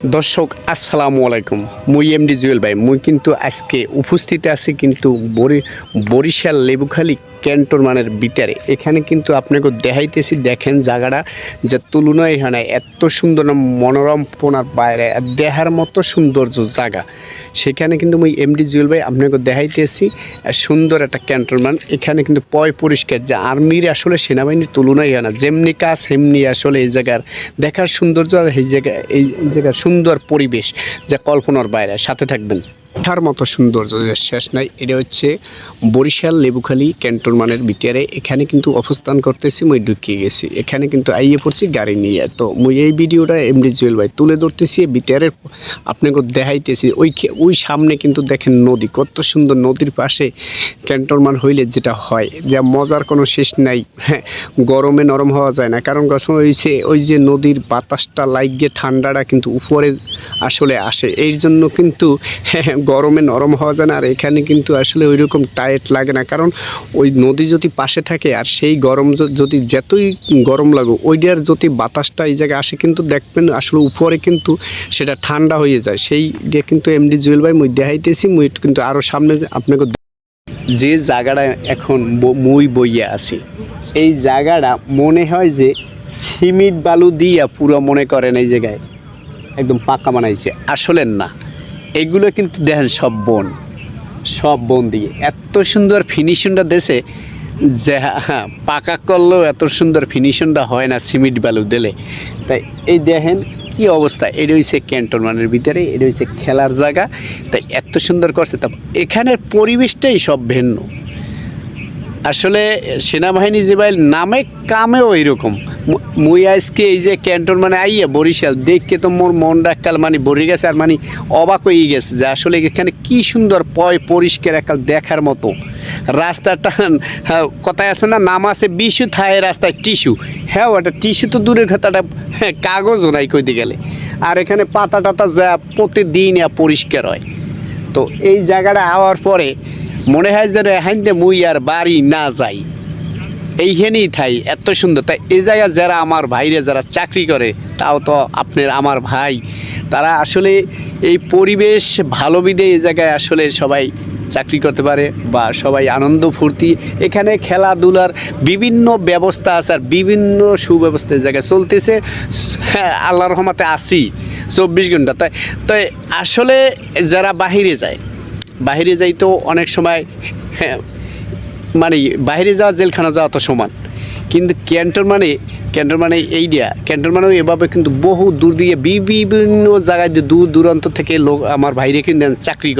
দর্শক, আসসালামু আলাইকুম। মুই এমডি জুয়েল ভাই। মুই কিন্তু আজকে উপস্থিত আছি কিন্তু বরি বরিশাল লেবুখালী ক্যান্টনমানের ভিতরে এখানে কিন্তু আপনাকে দেখাইতেছি, দেখেন জায়গাটা যে তুলনায় হয় না এত সুন্দর মনোরম পোনার বাইরে দেখার মতো সৌন্দর্য জায়গা। সেখানে কিন্তু মুই এমডি জুয়েল ভাই আপনাকে দেখাইতেছি সুন্দর একটা ক্যান্টনমান এখানে কিন্তু পয় পরিষ্কার, যে আর্মির আসলে সেনাবাহিনীর তুলনায় হয় না। যেমনি কাজ, সেমনি আসলে এই জায়গার দেখার সৌন্দর্য আর এই জায়গা, এই জায়গার সুন্দর পরিবেশ যা কল্পনার বাইরে। সাথে থাকবেন। দেখার মতো সৌন্দর্য শেষ নাই। এটা হচ্ছে বরিশাল লেবুখালী ক্যান্টনমানের ভিতরে। এখানে কিন্তু অবস্থান করতেছি মুই ঢুকিয়ে গেছি। এখানে কিন্তু আইয়ে পড়ছি গাড়ি নিয়ে। তো মুই এই ভিডিওটা এমডি জুয়েল ভাই তুলে ধরতেছি ভিতরের আপনাকে দেখাইতেছি। ওই ওই সামনে কিন্তু দেখেন নদী কত সুন্দর নদীর পাশে ক্যান্টনমান হইলে যেটা হয়। যা মজার কোনো শেষ নাই। হ্যাঁ গরমে নরম হওয়া যায় না। কারণ গঠন হয়েছে ওই যে নদীর বাতাসটা লাগিয়ে ঠান্ডাটা কিন্তু উপরে আসলে আসে। এই জন্য কিন্তু হ্যাঁ, গরমে নরম হওয়া যায় না, আর এখানে কিন্তু আসলে ওই রকম টাইট লাগে না। কারণ ওই নদী যদি পাশে থাকে, আর সেই গরম যদি যতই গরম লাগুক, ওইটার যদি বাতাসটা এই জায়গায় আসে, কিন্তু দেখবেন আসলে উপরে কিন্তু সেটা ঠান্ডা হয়ে যায়। সেই দিয়ে কিন্তু এমডি জুয়েল ভাই মুই দেখাইতেছি, মুই কিন্তু আরও সামনে আপনাকে যে জায়গাটা এখন মুই বইয়া আছি, এই জায়গাটা মনে হয় যে সিমিট বালু দিয়া পুরো মনে করেন এই জায়গায়। একদম পাকা বানাইছে। আসলে না। এগুলো কিন্তু দেখেন সব বন সব বন দিয়ে। এত সুন্দর ফিনিশনটা দেশে, যে হ্যাঁ পাকা করলেও এত সুন্দর ফিনিশনটা হয় না সিমেন্ট বালু দিলে। তাই এই দেখেন কি অবস্থা, এটা হচ্ছে ক্যান্টনমানের ভিতরে, এটা হচ্ছে খেলার জায়গা। তাই এত সুন্দর করছে, তা এখানের পরিবেশটাই সব ভিন্ন। আসলে সেনাবাহিনী যে ভাই নামে কামেও এরকম মুই আজকে এই যে ক্যান্টন মানে আইয়া বরিশাল দেখকে তো মোর মনটা একাল মানে ভরে গেছে আর মানে অবাক হয়ে গেছে যে আসলে এখানে কি সুন্দর পয় পরিষ্কার একাল দেখার মতো। রাস্তাটা হ্যাঁ, কথায় আছে না নাম আছে বিশু থায় রাস্তায় টিস্যু হ্যাঁ ওটা টিস্যু তো দূরের কথাটা হ্যাঁ কাগজও নাই কইতে গেলে। আর এখানে পাতা টাতা যা প্রতিদিন পরিষ্কার হয়। তো এই জায়গাটা আওয়ার পরে মনে হয় যে রেহাইতে মুই আর বাড়ি না যাই। এইখানেই থাই, এত সুন্দর। তাই এই জায়গায় যারা আমার ভাইরে যারা চাকরি করে, তাও তো আপনার আমার ভাই। তারা আসলে এই পরিবেশ ভালো বিদে এই জায়গায় আসলে সবাই চাকরি করতে পারে বা সবাই আনন্দ ফুর্তি। এখানে খেলাধুলার বিভিন্ন ব্যবস্থা আছে আর বিভিন্ন সুব্যবস্থা জায়গায় চলতেছে। হ্যাঁ আল্লাহ রহমাতে আসি চব্বিশ ঘণ্টা। তাই তাই আসলে যারা বাহিরে যায় বাইরে যাইতেও অনেক সময় হ্যাঁ মানে বাহিরে যাওয়া জেলখানা যাওয়া তো সমান। কিন্তু ক্যান্টন মানে ক্যান্টন মানে এই দিয়া ক্যান্টন মানে এভাবে কিন্তু বহু দূর দিয়ে বিভিন্ন জায়গায় দূর দূরান্ত থেকে লোক আমার ভাইরে কিন্তু চাকরি করে।